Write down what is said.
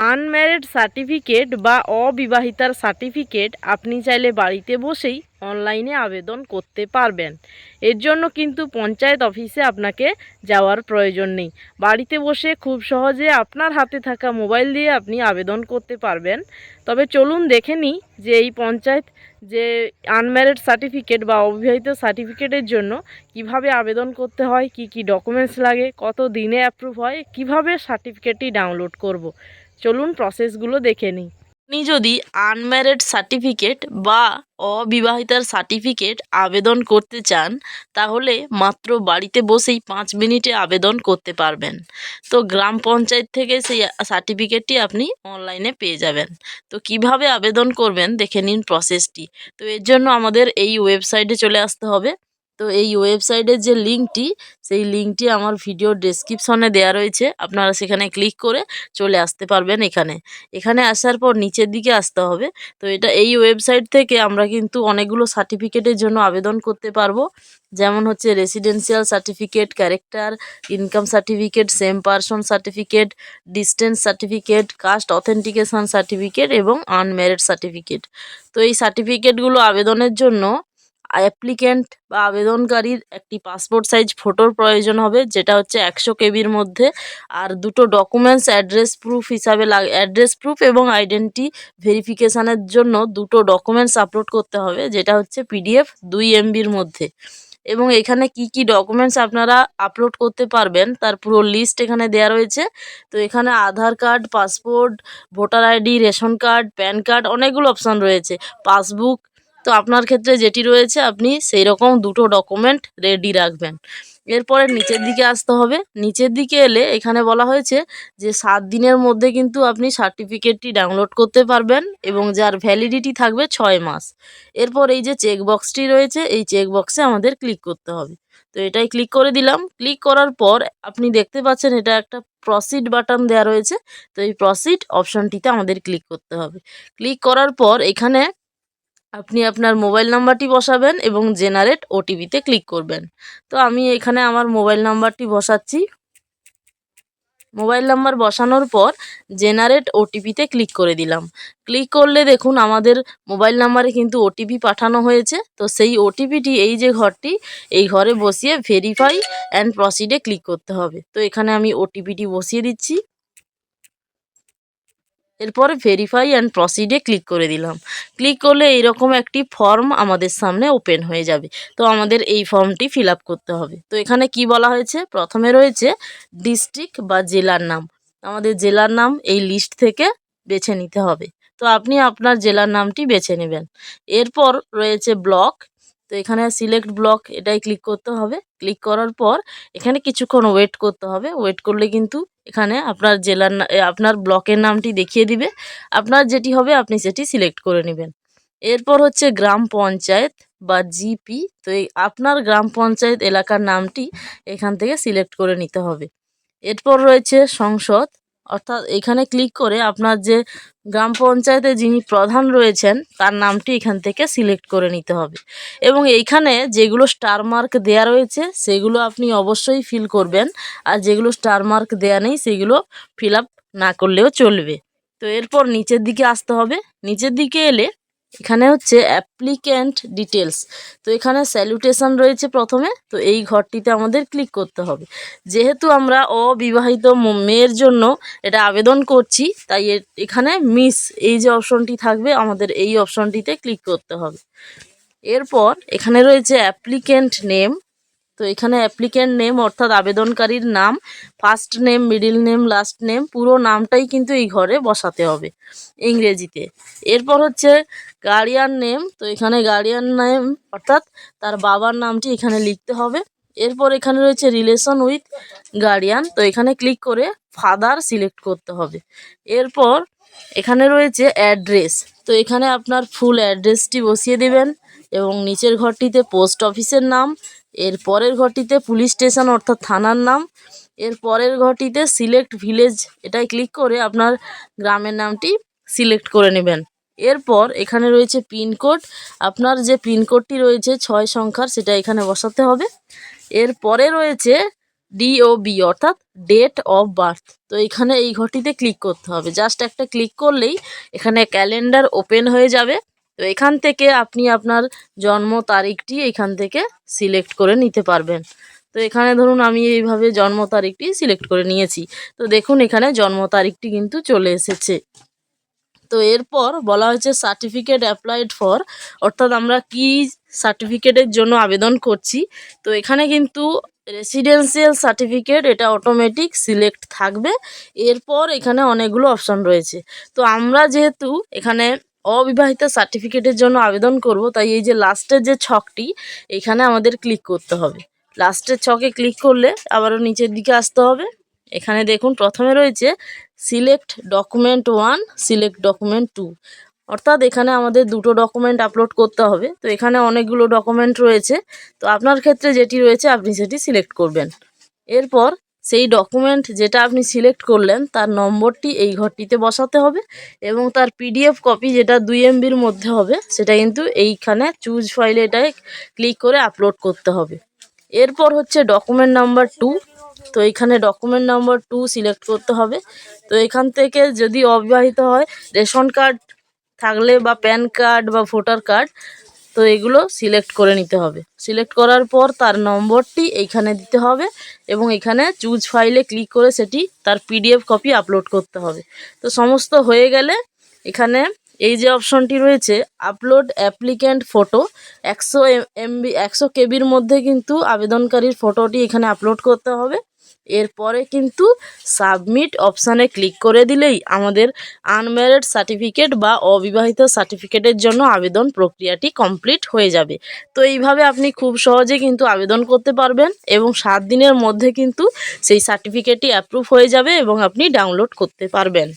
Unmarried certificate বা অবিবাহিতার certificate আপনি চাইলে বাড়িতে বসেই অনলাইনে আবেদন করতে পারবেন এর জন্য কিন্তু পঞ্চায়েত অফিসে আপনাকে যাওয়ার প্রয়োজন নেই বাড়িতে বসে খুব সহজে আপনার হাতে থাকা মোবাইল দিয়ে আপনি আবেদন করতে পারবেন তবে চলুন দেখে নিই যে এই পঞ্চায়েত যে আনম্যারিড সার্টিফিকেট বা অবিবাহিত সার্টিফিকেটের জন্য কীভাবে আবেদন করতে হয়, কি কি ডকুমেন্টস লাগে কত দিনে অ্যাপ্রুভ হয়, কীভাবে সার্টিফিকেটটি ডাউনলোড করব। চলুন প্রসেসগুলো দেখে নিই। আপনি যদি আনম্যারিড সার্টিফিকেট বা অবিবাহিতার সার্টিফিকেট আবেদন করতে চান, তাহলে মাত্র বাড়িতে বসেই পাঁচ মিনিটে আবেদন করতে পারবেন। তো গ্রাম পঞ্চায়েত থেকে সেই সার্টিফিকেটটি আপনি অনলাইনে পেয়ে যাবেন। তো কীভাবে আবেদন করবেন, দেখে নিন প্রসেসটি তো এর জন্য আমাদের এই ওয়েবসাইটে চলে আসতে হবে। তো এই ওয়েবসাইটের যে লিঙ্কটি সেই লিঙ্কটি আমার ভিডিও ডেসক্রিপশনে দেওয়া রয়েছে। আপনারা সেখানে ক্লিক করে চলে আসতে পারবেন এখানে। এখানে আসার পর নিচের দিকে আসতে হবে। তো এটা এই ওয়েবসাইট থেকে আমরা কিন্তু অনেকগুলো সার্টিফিকেটের জন্য আবেদন করতে পারব। যেমন হচ্ছে residential certificate character income certificate same person certificate distance certificate caste authentication certificate এবং আনম্যারিড সার্টিফিকেট তো এই সার্টিফিকেটগুলো আবেদনের জন্য অ্যাপ্লিক্যান্ট বা আবেদনকারীর একটি পাসপোর্ট সাইজ ফটোর প্রয়োজন হবে, যেটা হচ্ছে একশো কেবির মধ্যে। আর দুটো ডকুমেন্টস অ্যাড্রেস প্রুফ হিসাবে লাগ অ্যাড্রেস প্রুফ এবং আইডেন্টি ভেরিফিকেশানের জন্য দুটো ডকুমেন্টস আপলোড করতে হবে, যেটা হচ্ছে পিডিএফ দুই এমবির মধ্যে। এবং এখানে কি কি ডকুমেন্টস আপনারা আপলোড করতে পারবেন, তার পুরো লিস্ট এখানে দেওয়া রয়েছে। তো এখানে Aadhaar card passport voter ID ration card PAN card অনেকগুলো অপশান রয়েছে। পাসবুক তো আপনার ক্ষেত্রে যেটি রয়েছে, আপনি সেই রকম দুটো ডকুমেন্ট রেডি রাখবেন। এরপরে নিচের দিকে আসতে হবে। নিচের দিকে এলে এখানে বলা হয়েছে যে, সাত দিনের মধ্যে কিন্তু আপনি সার্টিফিকেটটি ডাউনলোড করতে পারবেন এবং যার ভ্যালিডিটি থাকবে ছয় মাস। এরপর এই যে চেক বক্সটি রয়েছে, এই চেক বক্সে আমাদের ক্লিক করতে হবে। তো এটাই ক্লিক করে দিলাম। ক্লিক করার পর আপনি দেখতে পাচ্ছেন এটা একটা প্রসিড বাটন দেওয়া রয়েছে। তো এই প্রসিড অপশানটিতে আমাদের ক্লিক করতে হবে। ক্লিক করার পর এখানে আপনি আপনার মোবাইল নাম্বারটি বসাবেন এবং জেনারেট ওটিপিতে ক্লিক করবেন। তো আমি এখানে আমার মোবাইল নাম্বারটি বসাচ্ছি। মোবাইল নাম্বার বসানোর পর জেনারেট ওটিপিতে ক্লিক করে দিলাম। ক্লিক করলে দেখুন আমাদের মোবাইল নাম্বারে কিন্তু ওটিপি পাঠানো হয়েছে। তো সেই ওটিপিটি, এই যে ঘরটি, এই ঘরে বসিয়ে ভেরিফাই অ্যান্ড প্রসিডে ক্লিক করতে হবে। তো এখানে আমি ওটিপিটি বসিয়ে দিচ্ছি। এরপরে ভেরিফাই অ্যান্ড প্রসিডে ক্লিক করে দিলাম। ক্লিক করলে এইরকম একটি ফর্ম আমাদের সামনে ওপেন হয়ে যাবে। তো আমাদের এই ফর্মটি ফিল করতে হবে। তো এখানে কি বলা হয়েছে? প্রথমে রয়েছে ডিস্ট্রিক্ট বা জেলার নাম। আমাদের জেলার নাম এই লিস্ট থেকে বেছে নিতে হবে। তো আপনি আপনার জেলার নামটি বেছে নেবেন। এরপর রয়েছে ব্লক তো এখানে সিলেক্ট ব্লক এটাই ক্লিক করতে হবে। ক্লিক করার পর এখানে কিছুক্ষণ ওয়েট করতে হবে। ওয়েট করলে কিন্তু এখানে আপনার জেলার আপনার ব্লকের নামটি দেখিয়ে দিবে। আপনার যেটি হবে আপনি সেটি সিলেক্ট করে নেবেন। এরপর হচ্ছে গ্রাম পঞ্চায়েত বা জিপি তো এই আপনার গ্রাম পঞ্চায়েত এলাকার নামটি এখান থেকে সিলেক্ট করে নিতে হবে। এরপর রয়েছে সংসদ। অর্থাৎ এখানে ক্লিক করে আপনার যে গ্রাম পঞ্চায়েতে যিনি প্রধান রয়েছেন, তার নামটি এখান থেকে সিলেক্ট করে নিতে হবে। এবং এইখানে যেগুলো স্টার মার্ক দেয়া রয়েছে, সেগুলো আপনি অবশ্যই ফিল করবেন। আর যেগুলো স্টার মার্ক দেয়া নেই, সেগুলো ফিল না করলেও চলবে। তো এরপর নিচের দিকে আসতে হবে। নিচের দিকে এলে এখানে হচ্ছে অ্যাপ্লিক্যান্ট ডিটেলস তো এখানে স্যালুটেশন রয়েছে প্রথমে, তো এই ঘরটিতে আমাদের ক্লিক করতে হবে। যেহেতু আমরা অবিবাহিত মেয়ের জন্য এটা আবেদন করছি, তাই এখানে মিস এই যে অপশনটি থাকবে, আমাদের এই অপশনটিতে ক্লিক করতে হবে। এরপর এখানে রয়েছে অ্যাপ্লিক্যান্ট নেম তো এখানে অ্যাপ্লিক্যান্ট নেম অর্থাৎ আবেদনকারীর নাম first name middle name last name পুরো নামটাই কিন্তু এই ঘরে বসাতে হবে ইংরেজিতে। এরপর হচ্ছে গার্ডিয়ান নেম তো এখানে গার্ডিয়ান নেম অর্থাৎ তার বাবার নামটি এখানে লিখতে হবে। এরপর এখানে রয়েছে রিলেশন উইথ গার্ডিয়ান তো এখানে ক্লিক করে ফাদার সিলেক্ট করতে হবে। এরপর এখানে রয়েছে অ্যাড্রেস তো এখানে আপনার ফুল অ্যাড্রেসটি বসিয়ে দেবেন। এবং নিচের ঘরটিতে পোস্ট অফিসের নাম, এর পরের ঘরটিতে পুলিশ স্টেশন অর্থাৎ থানার নাম, এর পরের ঘরটিতে সিলেক্ট ভিলেজ, এটাই ক্লিক করে আপনার গ্রামের নামটি সিলেক্ট করে নেবেন। এরপর এখানে রয়েছে পিনকোড আপনার যে পিনকোডটি রয়েছে ছয় সংখ্যার সেটা এখানে বসাতে হবে। এর পরে রয়েছে ডিওবি অর্থাৎ ডেট অফ বার্থ তো এখানে এই ঘরটিতে ক্লিক করতে হবে। জাস্ট একটা ক্লিক করলেই এখানে ক্যালেন্ডার ওপেন হয়ে যাবে। তো এখান থেকে আপনি আপনার জন্ম তারিখটি এখান থেকে সিলেক্ট করে নিতে পারবেন। তো এখানে ধরুন আমি এইভাবে জন্ম তারিখটি সিলেক্ট করে নিয়েছি। তো দেখুন এখানে জন্ম তারিখটি কিন্তু চলে এসেছে। তো এরপর বলা হয়েছে সার্টিফিকেট অ্যাপ্লাইড ফর অর্থাৎ আমরা কি সার্টিফিকেটের জন্য আবেদন করছি। তো এখানে কিন্তু রেসিডেন্সিয়াল সার্টিফিকেট এটা অটোমেটিক সিলেক্ট থাকবে। এরপর এখানে অনেকগুলো অপশন রয়েছে। তো আমরা যেহেতু এখানে অবিবাহিত সার্টিফিকেটের জন্য আবেদন করব, তাই এই যে লাস্টের যে ছকটি, এখানে আমাদের ক্লিক করতে হবে। লাস্টের ছকে ক্লিক করলে আবারও নিচের দিকে আসতে হবে। এখানে দেখুন, প্রথমে রয়েছে select document one select document two অর্থাৎ এখানে আমাদের দুটো ডকুমেন্ট আপলোড করতে হবে। তো এখানে অনেকগুলো ডকুমেন্ট রয়েছে। তো আপনার ক্ষেত্রে যেটি রয়েছে, আপনি সেটি সিলেক্ট করবেন। এরপর সেই ডকুমেন্ট যেটা আপনি সিলেক্ট করলেন, তার নম্বরটি এই ঘরটিতে বসাতে হবে এবং তার পিডিএফ কপি যেটা দুই এমবির মধ্যে হবে, সেটা কিন্তু এইখানে চুজ ফাইলে এটায় ক্লিক করে আপলোড করতে হবে। এরপর হচ্ছে ডকুমেন্ট নাম্বার টু তো এখানে ডকুমেন্ট নাম্বার টু সিলেক্ট করতে হবে। তো এখান থেকে যদি অবিবাহিত হয়, রেশন কার্ড থাকলে বা প্যান কার্ড বা ভোটার কার্ড তো এগুলো সিলেক্ট করে নিতে হবে। সিলেক্ট করার পর তার নম্বরটি এইখানে দিতে হবে এবং এখানে চুজ ফাইলে ক্লিক করে সেটি তার পিডিএফ কপি আপলোড করতে হবে। তো সমস্ত হয়ে গেলে এখানে এই যে অপশনটি রয়েছে আপলোড অ্যাপ্লিক্যান্ট ফটো একশো এমবি, একশো কেবির মধ্যে কিন্তু আবেদনকারীর ফটোটি এখানে আপলোড করতে হবে। এরপরে কিন্তু সাবমিট অপশানে ক্লিক করে দিলেই আমাদের আনম্যারিড সার্টিফিকেট বা অবিবাহিত সার্টিফিকেটের জন্য আবেদন প্রক্রিয়াটি কমপ্লিট হয়ে যাবে। তো এইভাবে আপনি খুব সহজে কিন্তু আবেদন করতে পারবেন এবং সাত দিনের মধ্যে কিন্তু সেই সার্টিফিকেটটি অ্যাপ্রুভ হয়ে যাবে এবং আপনি ডাউনলোড করতে পারবেন।